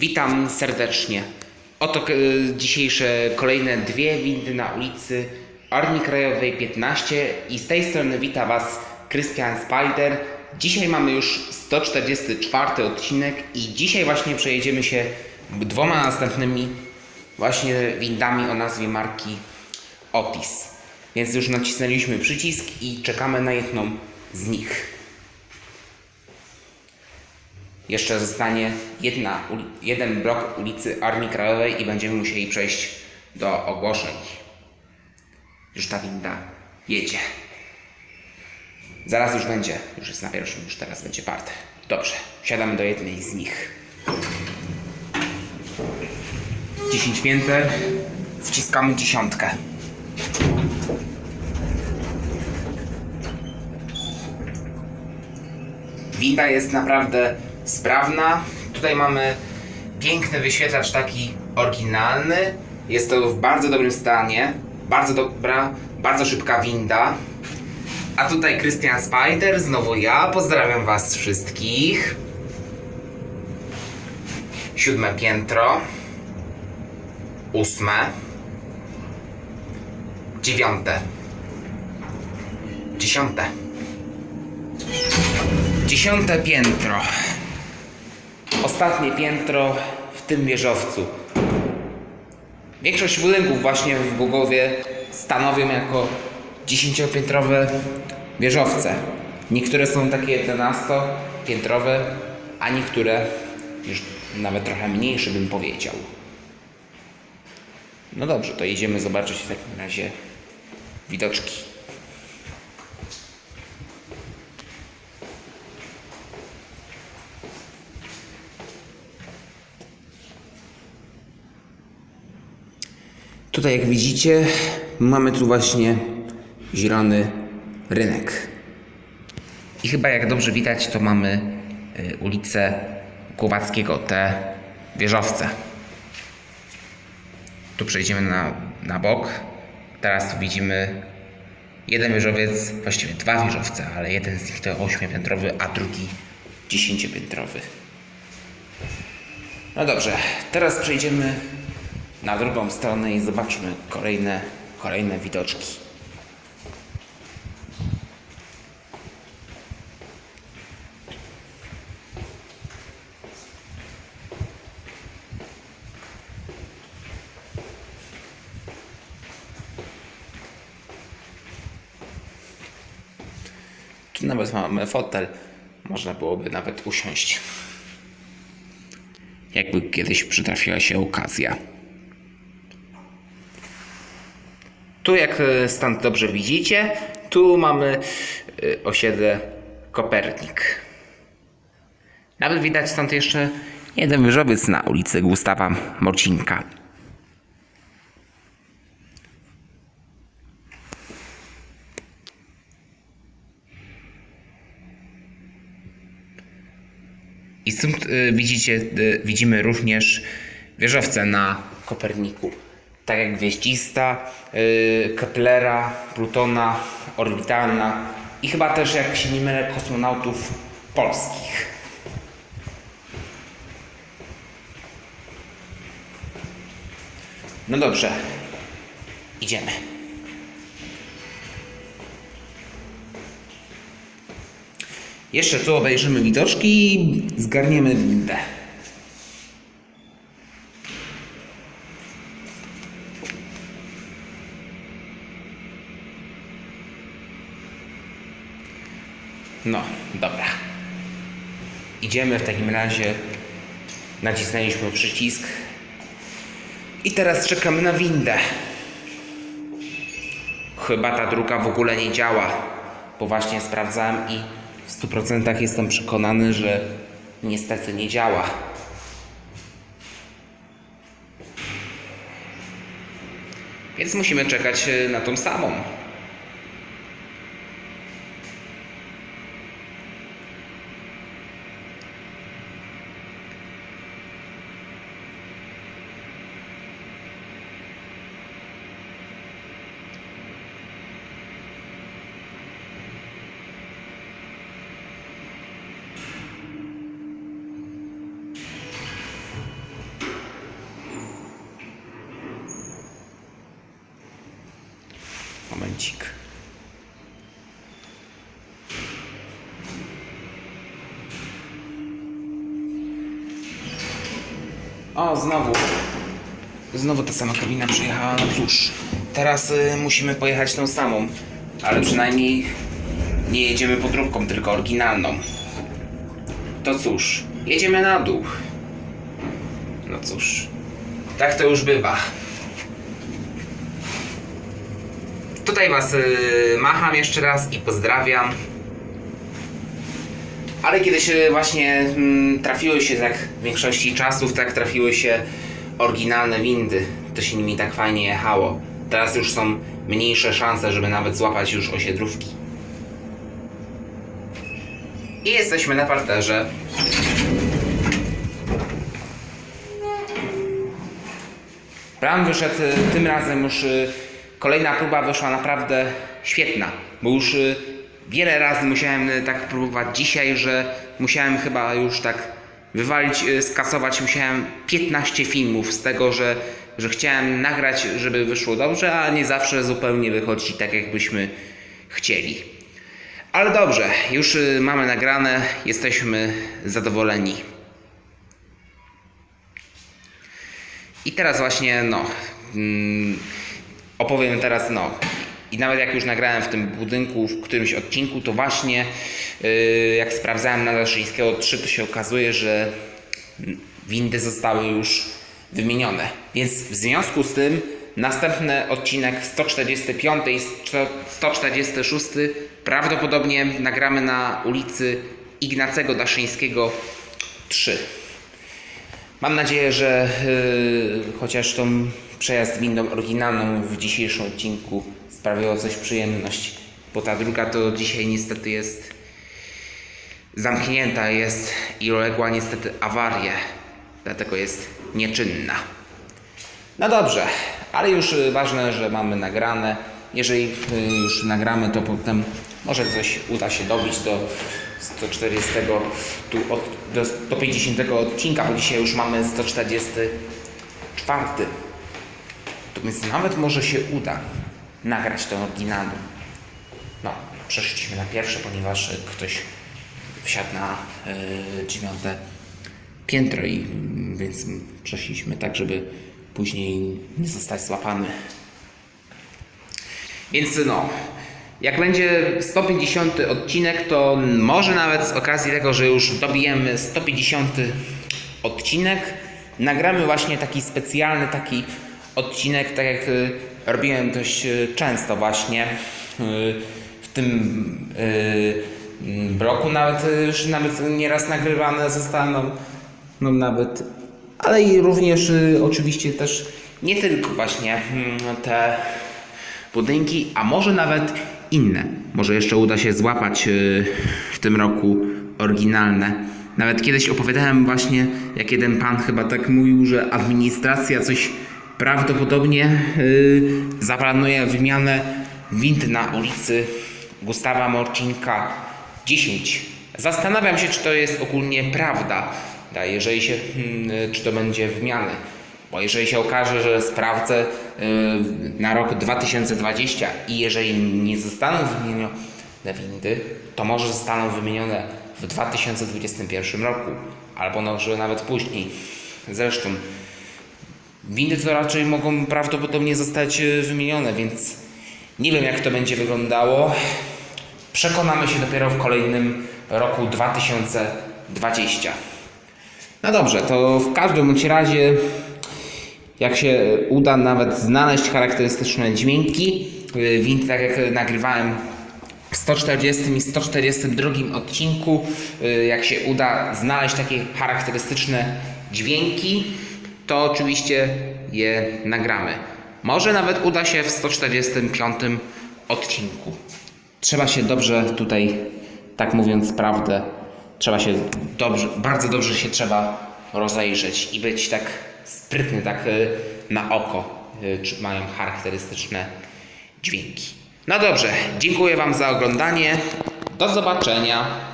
Witam serdecznie. Oto k- dzisiejsze kolejne dwie windy na ulicy Armii Krajowej 15 i z tej strony wita Was Christian Spider. Dzisiaj mamy już 144 odcinek i dzisiaj właśnie przejedziemy się dwoma następnymi właśnie windami o nazwie marki Otis. Więc już nacisnęliśmy przycisk i czekamy na jedną z nich. Jeszcze zostanie jedna, jeden blok ulicy Armii Krajowej i będziemy musieli przejść do ogłoszeń. Już ta winda jedzie. Zaraz już będzie, już jest na pierwszym, już teraz będzie part. Dobrze, wsiadamy do jednej z nich. 10 pięter, wciskamy dziesiątkę. Winda jest naprawdę sprawna. Tutaj mamy piękny wyświetlacz taki oryginalny. Jest to w bardzo dobrym stanie. Bardzo dobra, bardzo szybka winda. A tutaj Christian Spider, znowu ja. Pozdrawiam Was wszystkich. Siódme piętro. Ósme. Dziewiąte. Dziesiąte. Dziesiąte piętro. Ostatnie piętro w tym wieżowcu. Większość budynków właśnie w Bugowie stanowią jako dziesięciopiętrowe wieżowce. Niektóre są takie 11-piętrowe, a niektóre już nawet trochę mniejsze bym powiedział. No dobrze, to idziemy zobaczyć w takim razie widoczki. Tutaj jak widzicie, mamy tu właśnie zielony rynek. I chyba jak dobrze widać, to mamy y, ulicę Głowackiego, te wieżowce. Tu przejdziemy na, na bok. Teraz tu widzimy jeden wieżowiec, właściwie dwa wieżowce, ale jeden z nich to ośmiopiętrowy, a drugi dziesięciopiętrowy. No dobrze, teraz przejdziemy na drugą stronę i zobaczmy kolejne, kolejne widoczki. Nawet mamy fotel. Można byłoby nawet usiąść. Jakby kiedyś przytrafiła się okazja. Tu jak e, stąd dobrze widzicie, tu mamy e, osiedle Kopernik. Nawet widać stąd jeszcze jeden wieżowiec na ulicy Gustawa Morcinka. I stąd y, widzicie, widzimy również wieżowce na Koperniku. Tak jak Gwieździsta, y, Keplera, Plutona, Orbitalna i chyba też, jak się nie mylę, kosmonautów polskich. No dobrze, idziemy. Jeszcze tu obejrzymy widoczki i zgarniemy windę. No, dobra. Idziemy w takim razie. Nacisnęliśmy przycisk. I teraz czekamy na windę. Chyba ta druga w ogóle nie działa, bo właśnie sprawdzałem i w 100% jestem przekonany, że niestety nie działa. Więc musimy czekać e, na tą samą. Momencik. O, znowu. Znowu ta sama kabina przyjechała. No cóż, teraz y, musimy pojechać tą samą. Ale przynajmniej nie jedziemy podróbką, tylko oryginalną. To cóż, jedziemy na dół. No cóż, tak to już bywa. Tutaj Was y, macham jeszcze raz i pozdrawiam. Ale kiedyś y, właśnie mm, trafiły się, tak w większości czasów, tak trafiły się oryginalne windy. To się nimi tak fajnie jechało. Teraz już są mniejsze szanse, żeby nawet złapać już osiedlówki. I jesteśmy na parterze. Bram wyszedł y, tym razem już y, kolejna próba wyszła naprawdę świetna, bo już y, wiele razy musiałem y, tak próbować dzisiaj, że musiałem chyba już tak wywalić, y, skasować, musiałem 15 filmów z tego, że, że chciałem nagrać, żeby wyszło dobrze, a nie zawsze zupełnie wychodzi tak, jakbyśmy chcieli. Ale dobrze, już mamy nagrane, jesteśmy zadowoleni. I teraz właśnie, no, mm, opowiem teraz, no, i nawet jak już nagrałem w tym budynku, w którymś odcinku, to właśnie yy, jak sprawdzałem na Daszyńskiego 3, to się okazuje, że windy zostały już wymienione. Więc w związku z tym następny odcinek 145 i 146 prawdopodobnie nagramy na ulicy Ignacego Daszyńskiego 3. Mam nadzieję, że yy, chociaż tą przejazd windą oryginalną w dzisiejszym odcinku sprawiło coś przyjemność, bo ta druga to dzisiaj niestety jest zamknięta jest i uległa niestety awarię, dlatego jest nieczynna. No dobrze, ale już y, ważne, że mamy nagrane. Jeżeli y, już nagramy, to potem może coś uda się dobić do 140, tu od, do 150 odcinka, bo dzisiaj już mamy 144. To więc nawet może się uda nagrać tę oryginalną. No, przeszliśmy na pierwsze, ponieważ ktoś wsiadł na y, dziewiąte piętro i więc przeszliśmy tak, żeby później nie zostać złapany. Więc no, jak będzie 150 odcinek, to może nawet z okazji tego, że już dobijemy 150 odcinek, nagramy właśnie taki specjalny taki odcinek, tak jak y, robiłem dość y, często właśnie y, w tym bloku nawet już nawet nieraz nagrywane zostaną no nawet ale i również oczywiście też nie tylko właśnie mm, te budynki, a może nawet inne. Może jeszcze uda się złapać w tym roku oryginalne. Nawet kiedyś opowiadałem właśnie, jak jeden pan chyba tak mówił, że administracja coś prawdopodobnie y, zaplanuje wymianę wind na ulicy Gustawa Morcinka 10. Zastanawiam się, czy to jest ogólnie prawda, jeżeli się, hmm, czy to będzie wymiany. Bo jeżeli się okaże, że sprawdzę y, na rok 2020 i jeżeli nie zostaną wymienione windy, to może zostaną wymienione w 2021 roku, albo może nawet później. Zresztą windy to raczej mogą prawdopodobnie zostać y, wymienione, więc nie wiem jak to będzie wyglądało. Przekonamy się dopiero w kolejnym roku 2020. No dobrze, to w każdym bądź razie, jak się uda nawet znaleźć charakterystyczne dźwięki, y, wind, tak jak nagrywałem w 140 i 142 odcinku, y, jak się uda znaleźć takie charakterystyczne dźwięki, to oczywiście je nagramy. Może nawet uda się w 145 odcinku. Trzeba się dobrze tutaj, tak mówiąc prawdę, trzeba się dobrze, bardzo dobrze się trzeba rozejrzeć i być tak sprytny, tak y, na oko, y, czy mają charakterystyczne dźwięki. No dobrze, dziękuję Wam za oglądanie. Do zobaczenia.